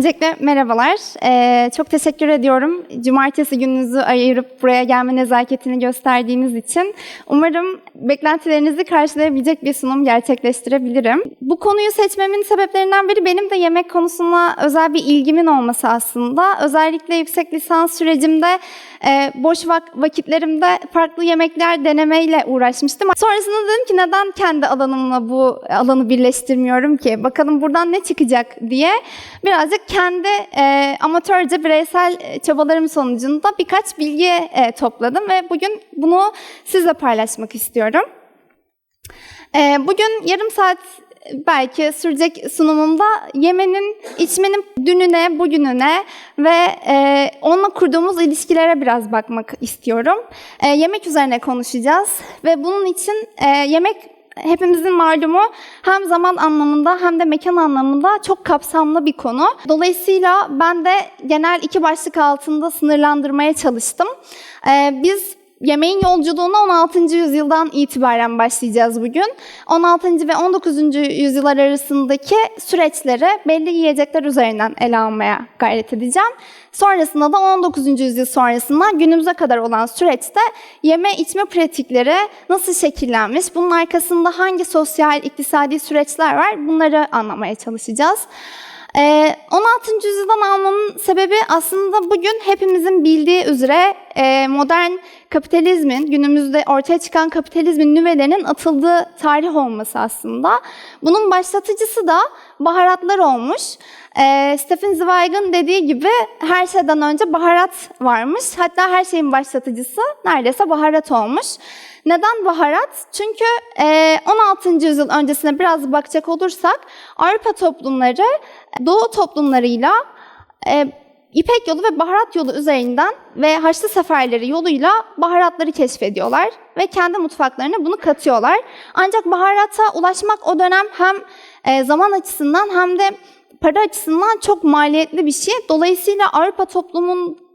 Öncelikle merhabalar. Ee, çok teşekkür ediyorum. Cumartesi gününüzü ayırıp buraya gelme nezaketini gösterdiğiniz için. Umarım beklentilerinizi karşılayabilecek bir sunum gerçekleştirebilirim. Bu konuyu seçmemin sebeplerinden biri benim de yemek konusuna özel bir ilgimin olması aslında. Özellikle yüksek lisans sürecimde e, boş vak- vakitlerimde farklı yemekler denemeyle uğraşmıştım. Sonrasında dedim ki neden kendi alanımla bu alanı birleştirmiyorum ki? Bakalım buradan ne çıkacak diye birazcık kendi e, amatörce bireysel e, çabalarım sonucunda birkaç bilgi e, topladım ve bugün bunu sizle paylaşmak istiyorum. E, bugün yarım saat belki sürecek sunumumda yemenin, içmenin dününe, bugününe ve e, onunla kurduğumuz ilişkilere biraz bakmak istiyorum. E, yemek üzerine konuşacağız ve bunun için e, yemek hepimizin malumu hem zaman anlamında hem de mekan anlamında çok kapsamlı bir konu. Dolayısıyla ben de genel iki başlık altında sınırlandırmaya çalıştım. E, biz Yemeğin yolculuğuna 16. yüzyıldan itibaren başlayacağız bugün. 16. ve 19. yüzyıllar arasındaki süreçleri belli yiyecekler üzerinden ele almaya gayret edeceğim. Sonrasında da 19. yüzyıl sonrasından günümüze kadar olan süreçte yeme içme pratikleri nasıl şekillenmiş, bunun arkasında hangi sosyal, iktisadi süreçler var bunları anlamaya çalışacağız. Ee, 16. yüzyıldan almamın sebebi aslında bugün hepimizin bildiği üzere e, modern kapitalizmin, günümüzde ortaya çıkan kapitalizmin nüvelerinin atıldığı tarih olması aslında. Bunun başlatıcısı da baharatlar olmuş. E, Stephen Zweig'ın dediği gibi her şeyden önce baharat varmış. Hatta her şeyin başlatıcısı neredeyse baharat olmuş. Neden baharat? Çünkü e, 16. yüzyıl öncesine biraz bakacak olursak Avrupa toplumları Doğu toplumlarıyla e, İpek yolu ve baharat yolu üzerinden ve Haçlı seferleri yoluyla baharatları keşfediyorlar ve kendi mutfaklarına bunu katıyorlar. Ancak baharata ulaşmak o dönem hem e, zaman açısından hem de para açısından çok maliyetli bir şey. Dolayısıyla Avrupa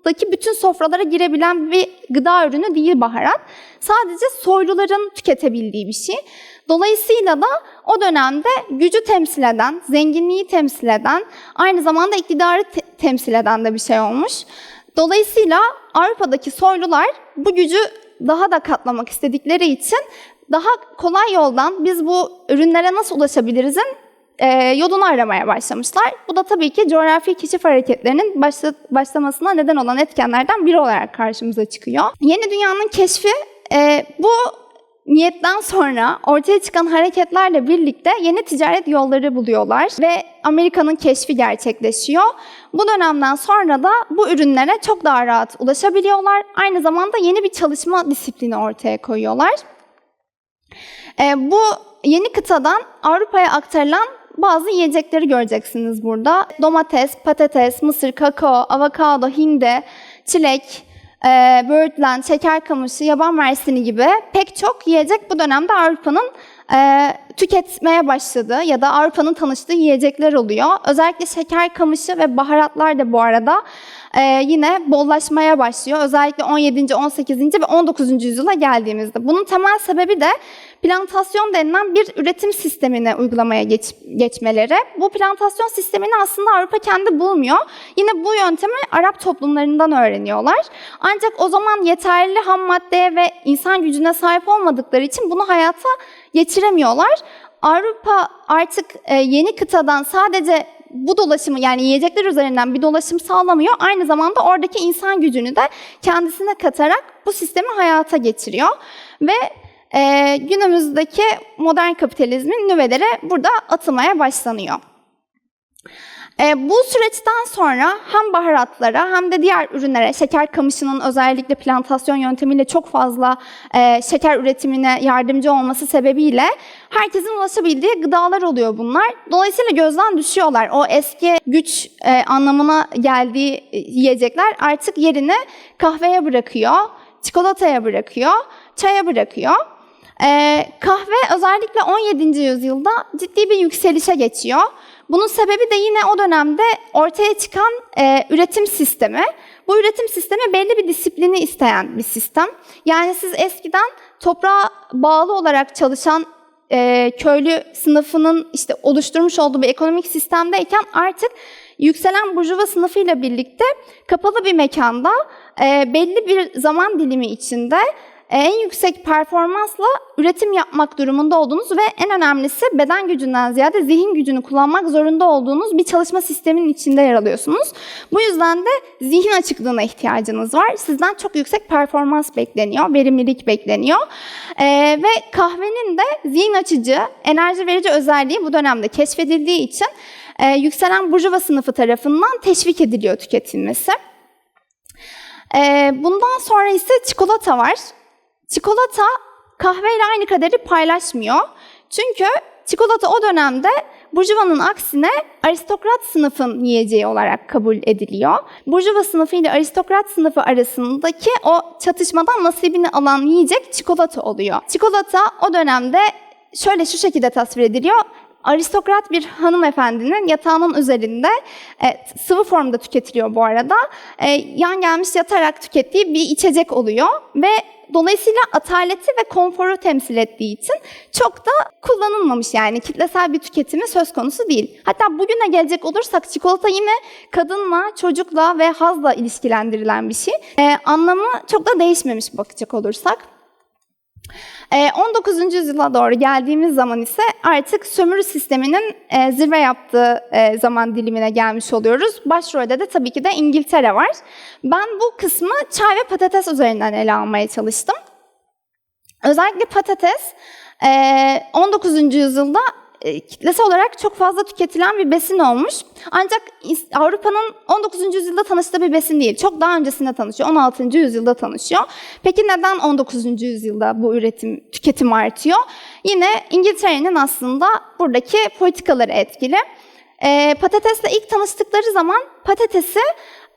toplumundaki bütün sofralara girebilen bir gıda ürünü değil baharat. Sadece soyluların tüketebildiği bir şey. Dolayısıyla da o dönemde gücü temsil eden, zenginliği temsil eden, aynı zamanda iktidarı te- temsil eden de bir şey olmuş. Dolayısıyla Avrupa'daki soylular bu gücü daha da katlamak istedikleri için daha kolay yoldan biz bu ürünlere nasıl ulaşabilirizin e, yolunu aramaya başlamışlar. Bu da tabii ki coğrafi keşif hareketlerinin başla, başlamasına neden olan etkenlerden biri olarak karşımıza çıkıyor. Yeni dünyanın keşfi e, bu niyetten sonra ortaya çıkan hareketlerle birlikte yeni ticaret yolları buluyorlar ve Amerika'nın keşfi gerçekleşiyor. Bu dönemden sonra da bu ürünlere çok daha rahat ulaşabiliyorlar. Aynı zamanda yeni bir çalışma disiplini ortaya koyuyorlar. E, bu yeni kıtadan Avrupa'ya aktarılan bazı yiyecekleri göreceksiniz burada. Domates, patates, mısır, kakao, avokado, hindi, çilek, e, böğürtlen, şeker kamışı, yaban mersini gibi pek çok yiyecek bu dönemde Avrupa'nın e, tüketmeye başladığı ya da Avrupa'nın tanıştığı yiyecekler oluyor. Özellikle şeker kamışı ve baharatlar da bu arada e, yine bollaşmaya başlıyor. Özellikle 17. 18. ve 19. yüzyıla geldiğimizde. Bunun temel sebebi de plantasyon denilen bir üretim sistemine uygulamaya geç, geçmeleri. Bu plantasyon sistemini aslında Avrupa kendi bulmuyor. Yine bu yöntemi Arap toplumlarından öğreniyorlar. Ancak o zaman yeterli ham maddeye ve insan gücüne sahip olmadıkları için bunu hayata geçiremiyorlar. Avrupa artık e, yeni kıtadan sadece bu dolaşımı yani yiyecekler üzerinden bir dolaşım sağlamıyor. Aynı zamanda oradaki insan gücünü de kendisine katarak bu sistemi hayata geçiriyor. Ve e, günümüzdeki modern kapitalizmin nüveleri burada atılmaya başlanıyor. E, bu süreçten sonra hem baharatlara hem de diğer ürünlere, şeker kamışının özellikle plantasyon yöntemiyle çok fazla e, şeker üretimine yardımcı olması sebebiyle herkesin ulaşabildiği gıdalar oluyor bunlar. Dolayısıyla gözden düşüyorlar. O eski güç e, anlamına geldiği yiyecekler artık yerini kahveye bırakıyor, çikolataya bırakıyor, çaya bırakıyor. Ee, kahve özellikle 17. yüzyılda ciddi bir yükselişe geçiyor. Bunun sebebi de yine o dönemde ortaya çıkan e, üretim sistemi. Bu üretim sistemi belli bir disiplini isteyen bir sistem. Yani siz eskiden toprağa bağlı olarak çalışan e, köylü sınıfının işte oluşturmuş olduğu bir ekonomik sistemdeyken artık yükselen burjuva sınıfıyla birlikte kapalı bir mekanda e, belli bir zaman dilimi içinde en yüksek performansla üretim yapmak durumunda olduğunuz ve en önemlisi beden gücünden ziyade zihin gücünü kullanmak zorunda olduğunuz bir çalışma sisteminin içinde yer alıyorsunuz. Bu yüzden de zihin açıklığına ihtiyacınız var. Sizden çok yüksek performans bekleniyor, verimlilik bekleniyor. E, ve kahvenin de zihin açıcı, enerji verici özelliği bu dönemde keşfedildiği için e, yükselen burjuva sınıfı tarafından teşvik ediliyor tüketilmesi. E, bundan sonra ise çikolata var. Çikolata kahveyle aynı kaderi paylaşmıyor. Çünkü çikolata o dönemde Burjuva'nın aksine aristokrat sınıfın yiyeceği olarak kabul ediliyor. Burjuva sınıfı ile aristokrat sınıfı arasındaki o çatışmadan nasibini alan yiyecek çikolata oluyor. Çikolata o dönemde şöyle şu şekilde tasvir ediliyor. Aristokrat bir hanımefendinin yatağının üzerinde e, sıvı formda tüketiliyor bu arada. E, yan gelmiş yatarak tükettiği bir içecek oluyor ve dolayısıyla ataleti ve konforu temsil ettiği için çok da kullanılmamış yani kitlesel bir tüketimi söz konusu değil. Hatta bugüne gelecek olursak çikolata yine kadınla, çocukla ve hazla ilişkilendirilen bir şey. E, anlamı çok da değişmemiş bakacak olursak. 19. Ee, yüzyıla doğru geldiğimiz zaman ise artık sömürü sisteminin e, zirve yaptığı e, zaman dilimine gelmiş oluyoruz. Başrolde de tabii ki de İngiltere var. Ben bu kısmı çay ve patates üzerinden ele almaya çalıştım. Özellikle patates 19. E, yüzyılda e, kitlesi olarak çok fazla tüketilen bir besin olmuş. Ancak Avrupa'nın 19. yüzyılda tanıştığı bir besin değil. Çok daha öncesinde tanışıyor. 16. yüzyılda tanışıyor. Peki neden 19. yüzyılda bu üretim, tüketim artıyor? Yine İngiltere'nin aslında buradaki politikaları etkili. E, patatesle ilk tanıştıkları zaman patatesi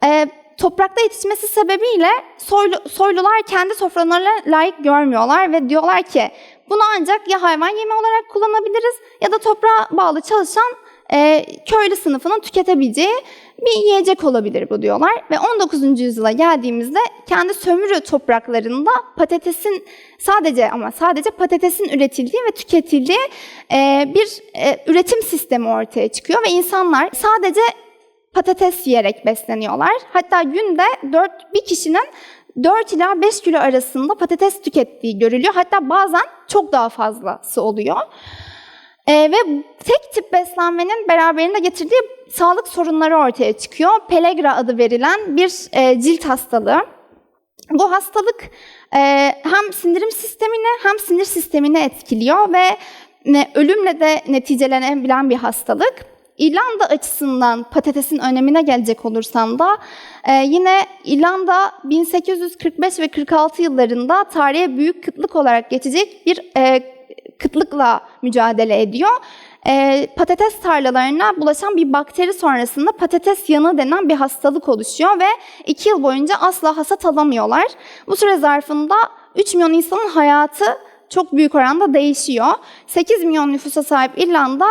e, toprakta yetişmesi sebebiyle soylu, soylular kendi sofralarına layık görmüyorlar ve diyorlar ki bunu ancak ya hayvan yemi olarak kullanabiliriz ya da toprağa bağlı çalışan e, köylü sınıfının tüketebileceği bir yiyecek olabilir bu diyorlar. Ve 19. yüzyıla geldiğimizde kendi sömürü topraklarında patatesin sadece ama sadece patatesin üretildiği ve tüketildiği e, bir e, üretim sistemi ortaya çıkıyor ve insanlar sadece patates yiyerek besleniyorlar. Hatta günde 4 bir kişinin 4 ila 5 kilo arasında patates tükettiği görülüyor. Hatta bazen çok daha fazlası oluyor. Ee, ve tek tip beslenmenin beraberinde getirdiği sağlık sorunları ortaya çıkıyor. Pelegra adı verilen bir e, cilt hastalığı. Bu hastalık e, hem sindirim sistemini hem sinir sistemini etkiliyor ve e, ölümle de neticelenebilen bir hastalık. İrlanda açısından patatesin önemine gelecek olursam da e, yine İrlanda 1845 ve 46 yıllarında tarihe büyük kıtlık olarak geçecek bir e, kıtlıkla mücadele ediyor. E, patates tarlalarına bulaşan bir bakteri sonrasında patates yanığı denen bir hastalık oluşuyor ve iki yıl boyunca asla hasat alamıyorlar. Bu süre zarfında 3 milyon insanın hayatı çok büyük oranda değişiyor. 8 milyon nüfusa sahip İrlanda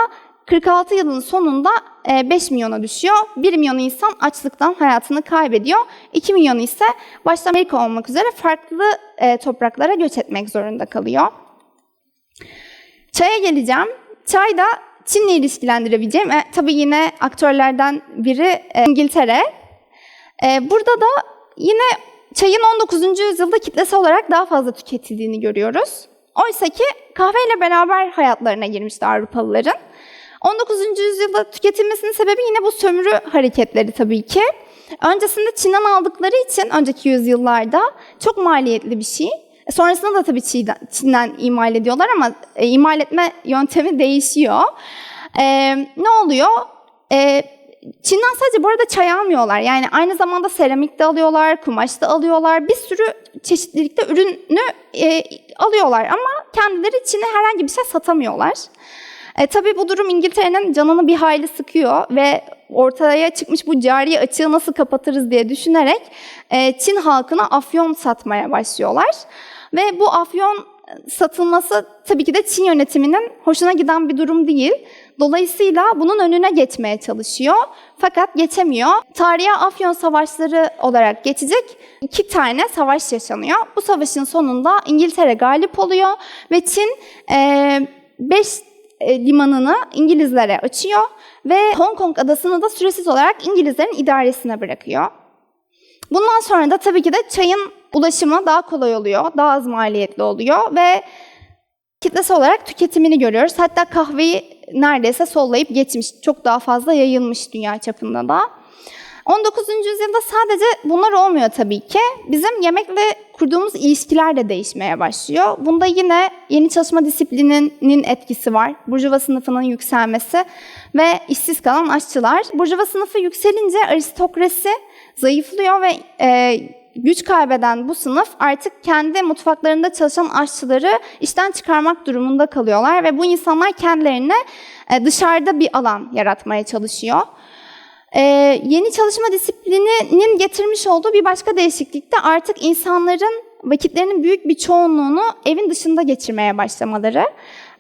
46 yılın sonunda 5 e, milyona düşüyor. 1 milyon insan açlıktan hayatını kaybediyor. 2 milyon ise başta Amerika olmak üzere farklı e, topraklara göç etmek zorunda kalıyor. Çaya geleceğim. Çay da Çin'le ilişkilendirebileceğim. E, tabii yine aktörlerden biri e, İngiltere. E, burada da yine çayın 19. yüzyılda kitlesel olarak daha fazla tüketildiğini görüyoruz. Oysa ki kahveyle beraber hayatlarına girmişti Avrupalıların. 19. yüzyılda tüketilmesinin sebebi yine bu sömürü hareketleri tabii ki. Öncesinde Çin'den aldıkları için önceki yüzyıllarda çok maliyetli bir şey. E, sonrasında da tabii Çin'den, Çin'den imal ediyorlar ama e, imal etme yöntemi değişiyor. E, ne oluyor? E, Çin'den sadece bu arada çay almıyorlar. Yani aynı zamanda seramik de alıyorlar, kumaş da alıyorlar. Bir sürü çeşitlilikte ürünü e, alıyorlar ama kendileri Çin'e herhangi bir şey satamıyorlar. E, tabii bu durum İngiltere'nin canını bir hayli sıkıyor ve ortaya çıkmış bu cari açığı nasıl kapatırız diye düşünerek e, Çin halkına afyon satmaya başlıyorlar. Ve bu afyon satılması tabii ki de Çin yönetiminin hoşuna giden bir durum değil. Dolayısıyla bunun önüne geçmeye çalışıyor. Fakat geçemiyor. Tarihe Afyon Savaşları olarak geçecek iki tane savaş yaşanıyor. Bu savaşın sonunda İngiltere galip oluyor ve Çin 5 e, e, limanını İngilizlere açıyor ve Hong Kong adasını da süresiz olarak İngilizlerin idaresine bırakıyor. Bundan sonra da tabii ki de çayın ulaşımı daha kolay oluyor, daha az maliyetli oluyor ve kitlesel olarak tüketimini görüyoruz. Hatta kahveyi neredeyse sollayıp geçmiş, çok daha fazla yayılmış dünya çapında da. 19. yüzyılda sadece bunlar olmuyor tabii ki. Bizim yemekle kurduğumuz ilişkiler de değişmeye başlıyor. Bunda yine yeni çalışma disiplininin etkisi var. Burjuva sınıfının yükselmesi ve işsiz kalan aşçılar. Burjuva sınıfı yükselince aristokrasi zayıflıyor ve e, güç kaybeden bu sınıf artık kendi mutfaklarında çalışan aşçıları işten çıkarmak durumunda kalıyorlar ve bu insanlar kendilerine dışarıda bir alan yaratmaya çalışıyor. Ee, yeni çalışma disiplininin getirmiş olduğu bir başka değişiklik de artık insanların vakitlerinin büyük bir çoğunluğunu evin dışında geçirmeye başlamaları.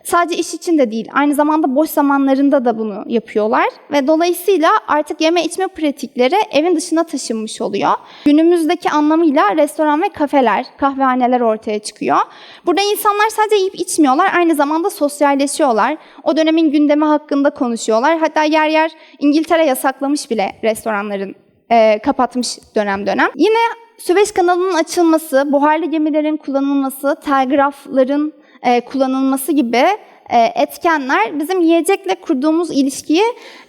Sadece iş için de değil, aynı zamanda boş zamanlarında da bunu yapıyorlar ve dolayısıyla artık yeme içme pratikleri evin dışına taşınmış oluyor. Günümüzdeki anlamıyla restoran ve kafeler, kahvehaneler ortaya çıkıyor. Burada insanlar sadece yiyip içmiyorlar, aynı zamanda sosyalleşiyorlar. O dönemin gündemi hakkında konuşuyorlar. Hatta yer yer İngiltere yasaklamış bile restoranların e, kapatmış dönem dönem. Yine Süveyş kanalının açılması, buharlı gemilerin kullanılması, telgrafların e, kullanılması gibi e, etkenler bizim yiyecekle kurduğumuz ilişkiyi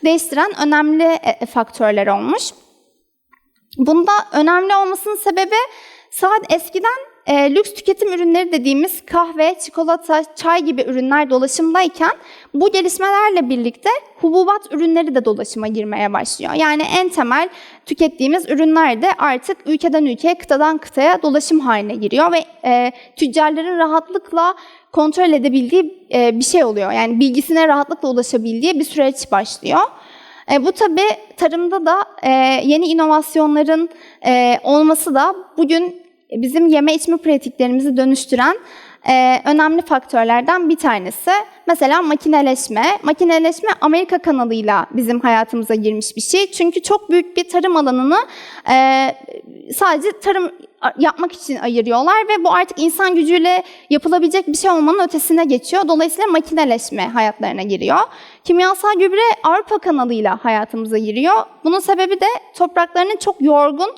değiştiren önemli e, faktörler olmuş. Bunda önemli olmasının sebebi saat eskiden e, lüks tüketim ürünleri dediğimiz kahve, çikolata, çay gibi ürünler dolaşımdayken bu gelişmelerle birlikte hububat ürünleri de dolaşıma girmeye başlıyor. Yani en temel tükettiğimiz ürünler de artık ülkeden ülkeye, kıtadan kıtaya dolaşım haline giriyor ve e, tüccarların rahatlıkla kontrol edebildiği e, bir şey oluyor. Yani bilgisine rahatlıkla ulaşabildiği bir süreç başlıyor. E, bu tabi tarımda da e, yeni inovasyonların e, olması da bugün bizim yeme içme pratiklerimizi dönüştüren e, önemli faktörlerden bir tanesi. Mesela makineleşme. Makineleşme Amerika kanalıyla bizim hayatımıza girmiş bir şey. Çünkü çok büyük bir tarım alanını e, sadece tarım yapmak için ayırıyorlar ve bu artık insan gücüyle yapılabilecek bir şey olmanın ötesine geçiyor. Dolayısıyla makineleşme hayatlarına giriyor. Kimyasal gübre Avrupa kanalıyla hayatımıza giriyor. Bunun sebebi de topraklarının çok yorgun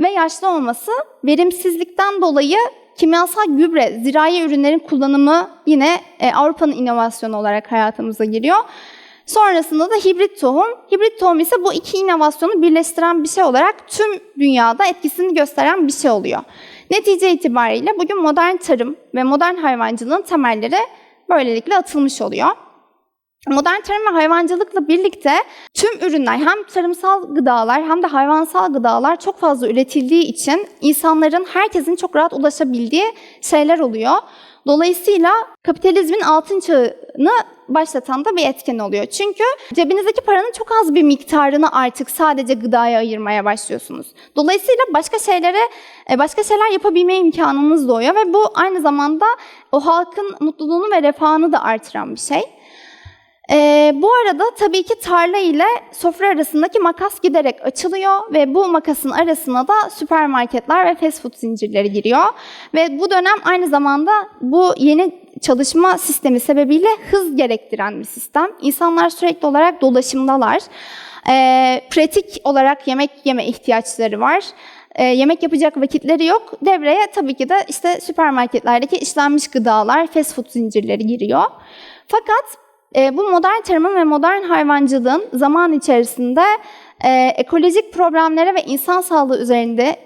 ve yaşlı olması. Verimsizlikten dolayı kimyasal gübre, zirai ürünlerin kullanımı yine e, Avrupa'nın inovasyonu olarak hayatımıza giriyor. Sonrasında da hibrit tohum. Hibrit tohum ise bu iki inovasyonu birleştiren bir şey olarak tüm dünyada etkisini gösteren bir şey oluyor. Netice itibariyle bugün modern tarım ve modern hayvancılığın temelleri böylelikle atılmış oluyor. Modern tarım ve hayvancılıkla birlikte tüm ürünler hem tarımsal gıdalar hem de hayvansal gıdalar çok fazla üretildiği için insanların, herkesin çok rahat ulaşabildiği şeyler oluyor. Dolayısıyla kapitalizmin altın çağını başlatan da bir etken oluyor. Çünkü cebinizdeki paranın çok az bir miktarını artık sadece gıdaya ayırmaya başlıyorsunuz. Dolayısıyla başka şeylere, e, başka şeyler yapabilme imkanınız doğuyor ve bu aynı zamanda o halkın mutluluğunu ve refahını da artıran bir şey. Ee, bu arada tabii ki tarla ile sofra arasındaki makas giderek açılıyor ve bu makasın arasına da süpermarketler ve fast food zincirleri giriyor. Ve bu dönem aynı zamanda bu yeni çalışma sistemi sebebiyle hız gerektiren bir sistem. İnsanlar sürekli olarak dolaşımdalar. Ee, pratik olarak yemek yeme ihtiyaçları var. Ee, yemek yapacak vakitleri yok. Devreye tabii ki de işte süpermarketlerdeki işlenmiş gıdalar, fast food zincirleri giriyor. Fakat e, bu modern tarımın ve modern hayvancılığın zaman içerisinde e, ekolojik problemlere ve insan sağlığı üzerinde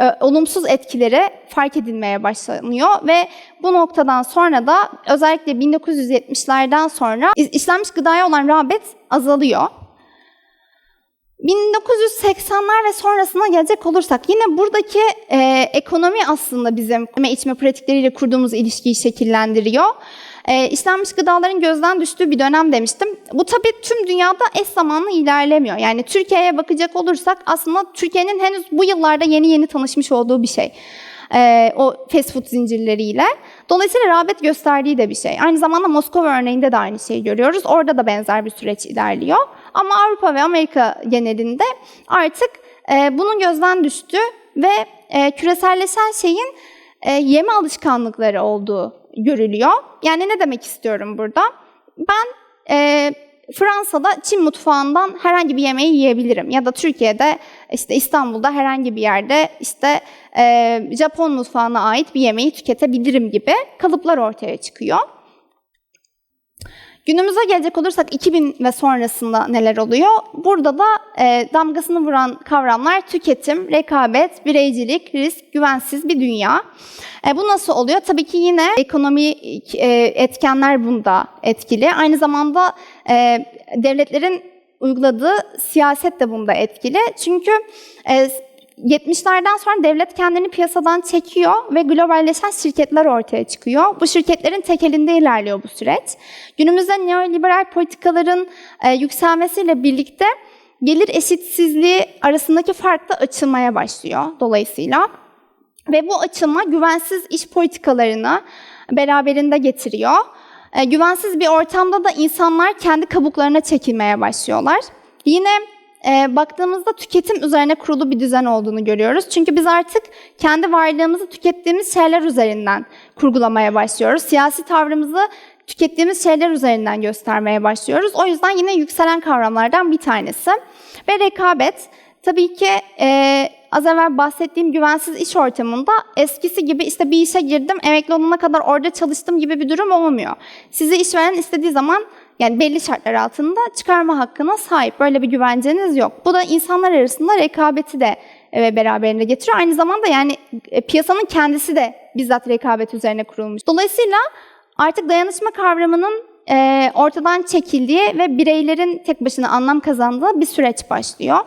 e, olumsuz etkileri fark edilmeye başlanıyor ve bu noktadan sonra da özellikle 1970'lerden sonra işlenmiş gıdaya olan rağbet azalıyor. 1980'ler ve sonrasına gelecek olursak yine buradaki e, ekonomi aslında bizim içme pratikleriyle kurduğumuz ilişkiyi şekillendiriyor. E, işlenmiş gıdaların gözden düştüğü bir dönem demiştim. Bu tabii tüm dünyada eş zamanlı ilerlemiyor. Yani Türkiye'ye bakacak olursak aslında Türkiye'nin henüz bu yıllarda yeni yeni tanışmış olduğu bir şey. E, o fast food zincirleriyle. Dolayısıyla rağbet gösterdiği de bir şey. Aynı zamanda Moskova örneğinde de aynı şeyi görüyoruz. Orada da benzer bir süreç ilerliyor. Ama Avrupa ve Amerika genelinde artık e, bunun gözden düştü ve e, küreselleşen şeyin e, yeme alışkanlıkları olduğu görülüyor. Yani ne demek istiyorum burada? ben e, Fransa'da Çin mutfağından herhangi bir yemeği yiyebilirim. Ya da Türkiye'de işte İstanbul'da herhangi bir yerde işte e, Japon mutfağına ait bir yemeği tüketebilirim gibi kalıplar ortaya çıkıyor. Günümüze gelecek olursak 2000 ve sonrasında neler oluyor? Burada da e, damgasını vuran kavramlar tüketim, rekabet, bireycilik, risk, güvensiz bir dünya. E, bu nasıl oluyor? Tabii ki yine ekonomik e, etkenler bunda etkili. Aynı zamanda e, devletlerin uyguladığı siyaset de bunda etkili. Çünkü e, 70'lerden sonra devlet kendini piyasadan çekiyor ve globalleşen şirketler ortaya çıkıyor. Bu şirketlerin tekelinde ilerliyor bu süreç. Günümüzde neoliberal politikaların e, yükselmesiyle birlikte gelir eşitsizliği arasındaki fark da açılmaya başlıyor dolayısıyla. Ve bu açılma güvensiz iş politikalarını beraberinde getiriyor. E, güvensiz bir ortamda da insanlar kendi kabuklarına çekilmeye başlıyorlar. Yine e, baktığımızda tüketim üzerine kurulu bir düzen olduğunu görüyoruz. Çünkü biz artık kendi varlığımızı tükettiğimiz şeyler üzerinden kurgulamaya başlıyoruz. Siyasi tavrımızı tükettiğimiz şeyler üzerinden göstermeye başlıyoruz. O yüzden yine yükselen kavramlardan bir tanesi. Ve rekabet. Tabii ki e, az evvel bahsettiğim güvensiz iş ortamında eskisi gibi işte bir işe girdim, emekli olana kadar orada çalıştım gibi bir durum olmuyor. Sizi işveren istediği zaman yani belli şartlar altında çıkarma hakkına sahip. Böyle bir güvenceniz yok. Bu da insanlar arasında rekabeti de e, beraberinde getiriyor. Aynı zamanda yani e, piyasanın kendisi de bizzat rekabet üzerine kurulmuş. Dolayısıyla artık dayanışma kavramının e, ortadan çekildiği ve bireylerin tek başına anlam kazandığı bir süreç başlıyor.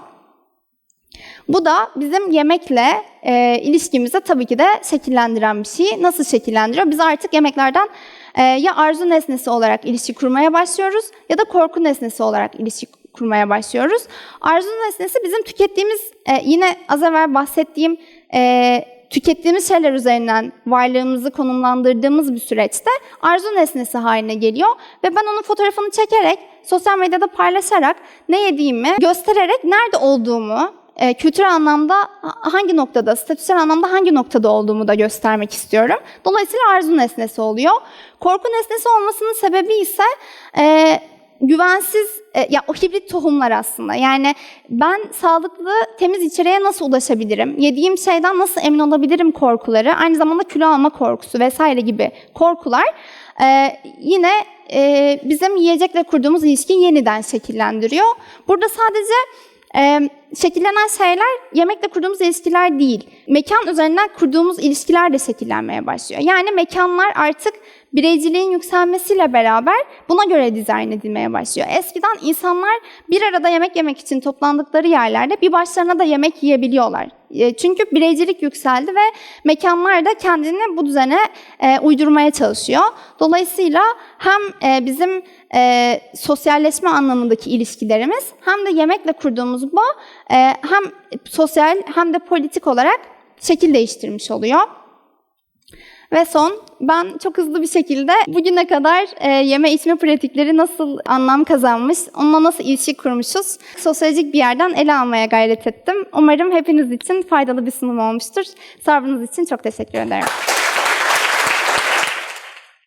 Bu da bizim yemekle e, ilişkimizi tabii ki de şekillendiren bir şey. Nasıl şekillendiriyor? Biz artık yemeklerden e, ya arzu nesnesi olarak ilişki kurmaya başlıyoruz ya da korku nesnesi olarak ilişki kurmaya başlıyoruz. Arzu nesnesi bizim tükettiğimiz, e, yine az evvel bahsettiğim e, tükettiğimiz şeyler üzerinden varlığımızı konumlandırdığımız bir süreçte arzu nesnesi haline geliyor. Ve ben onun fotoğrafını çekerek, sosyal medyada paylaşarak, ne yediğimi göstererek nerede olduğumu, e, kültürel anlamda hangi noktada, statüsel anlamda hangi noktada olduğumu da göstermek istiyorum. Dolayısıyla arzu nesnesi oluyor. Korku nesnesi olmasının sebebi ise e, güvensiz, e, ya o hibrit tohumlar aslında. Yani ben sağlıklı, temiz içeriğe nasıl ulaşabilirim? Yediğim şeyden nasıl emin olabilirim korkuları? Aynı zamanda kilo alma korkusu vesaire gibi korkular e, yine e, bizim yiyecekle kurduğumuz ilişkiyi yeniden şekillendiriyor. Burada sadece ee, şekillenen şeyler yemekle kurduğumuz ilişkiler değil. Mekan üzerinden kurduğumuz ilişkiler de şekillenmeye başlıyor. Yani mekanlar artık bireyciliğin yükselmesiyle beraber buna göre dizayn edilmeye başlıyor. Eskiden insanlar bir arada yemek yemek için toplandıkları yerlerde bir başlarına da yemek yiyebiliyorlar. E, çünkü bireycilik yükseldi ve mekanlar da kendini bu düzene e, uydurmaya çalışıyor. Dolayısıyla hem e, bizim e, sosyalleşme anlamındaki ilişkilerimiz hem de yemekle kurduğumuz bağ e, hem sosyal hem de politik olarak şekil değiştirmiş oluyor. Ve son, ben çok hızlı bir şekilde bugüne kadar e, yeme içme pratikleri nasıl anlam kazanmış, onunla nasıl ilişki kurmuşuz, sosyolojik bir yerden ele almaya gayret ettim. Umarım hepiniz için faydalı bir sunum olmuştur. Sabrınız için çok teşekkür ederim.